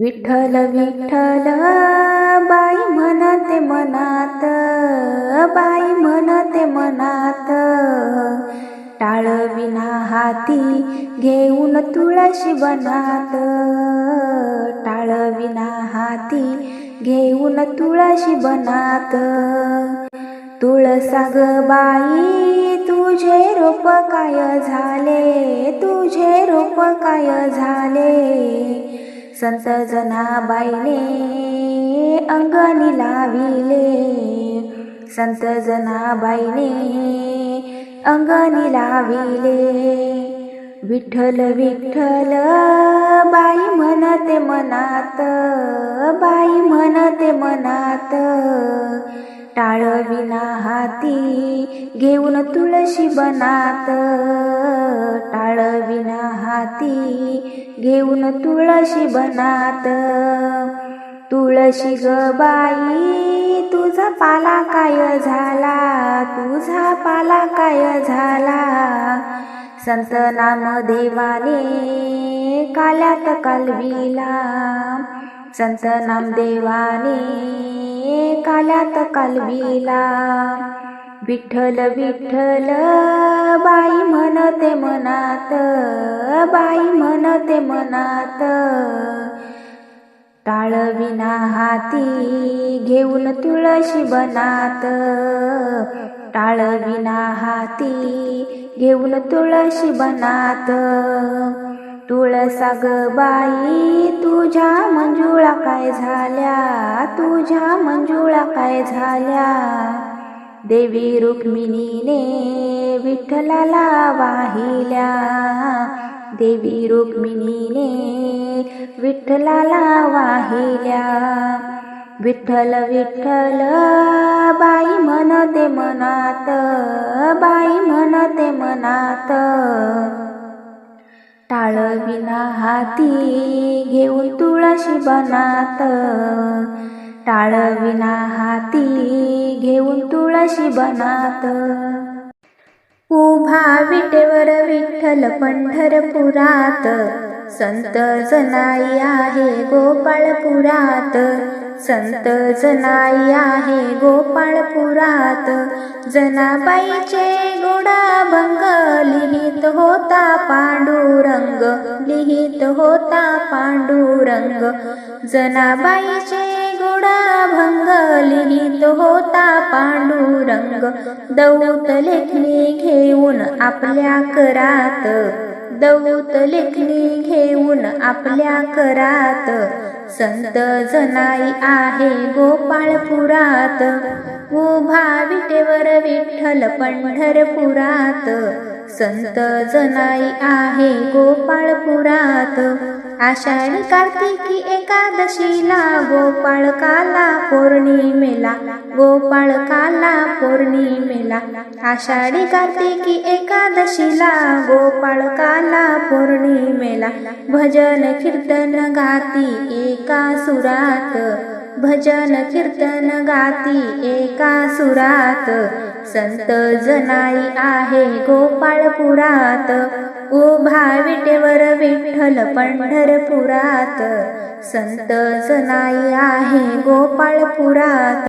विठ्ठल विठ्ठल बाई म्हणते मनात बाई म्हणते मनात टाळ विना हाती घेऊन तुळशी बनात टाळ विना हाती घेऊन तुळशी बनात तुळसा ग बाई तुझे रोप काय झाले? तुझे रोप काय झाले? संत जनाबाईने अंगणी लाविले. संत जनाबाईने अंगणी लाविले. विठ्ठल विठ्ठल बाई म्हणते मनात बाई म्हणते मनात. टाळविना हाती घेऊन तुळशी बनात. टाळविना हाती घेऊन तुळशी बनात. तुळशी ग बाई तुझा पाला काय झाला? तुझा पाला काय झाला? संत नामदेवाने काल्यात कालविला. संत नामदेवाने कालात कालवीला. विठ्ठल विठ्ठल बाई म्हणते मनात बाई म्हणते मनात. टाळविना हाती घेऊन तुळशी बनात. टाळविना हाती घेऊन तुळशी बनात. तुळसा ग बाई तुझ्या मंजुळा काय झाल्या? तुझ्या मंजुळा काय झाल्या? देवी रुक्मिणीने विठ्ठलाला वाहिल्या. देवी रुक्मिणीने विठ्ठलाला वाहिल्या. विठ्ठल विठ्ठल बाई म्हणते मनात बाई म्हणते मनात. टाळविना हाती घेऊन तुळशी बनात. टाळविना हाती घेऊन तुळशी बनात. उभा विटेवर विठ्ठल पंढरपुरात. संत जनाई आहे गोपाळपुरात. संत जनाई आहे गोपाळपुरात. जनाबाईचे गोडाभंग लिहित होता पांडुरंग लिहित होता पांडुरंग. जनाबाईचे गोडाभंग लिहित होता पांडुरंग. दौत लेखणी घेऊन आपल्या करात दौत लेखणी घेऊन आपल्या करात संत जनाई आहे गोपाळपुरात उभा विटेवर विठ्ठल पंढरपुरात. संत जनाई आहे गोपाळपुरात आषाढी कार्तिकी एकादशीला गोपाळकाला पौर्णिमेला गोपाळकाला पौर्णिमेला. आषाढी कार्तिकी एकादशीला गोपाळकाला पौर्णिमेला. भजन कीर्तन गाती एका सुरात. भजन कीर्तन गाती एका सुरात. संत जनाई आहे गोपाळपुरात उभा विटेवर विठ्ठल पंढरपुरात. संत जनाई आहे गोपाळपुरात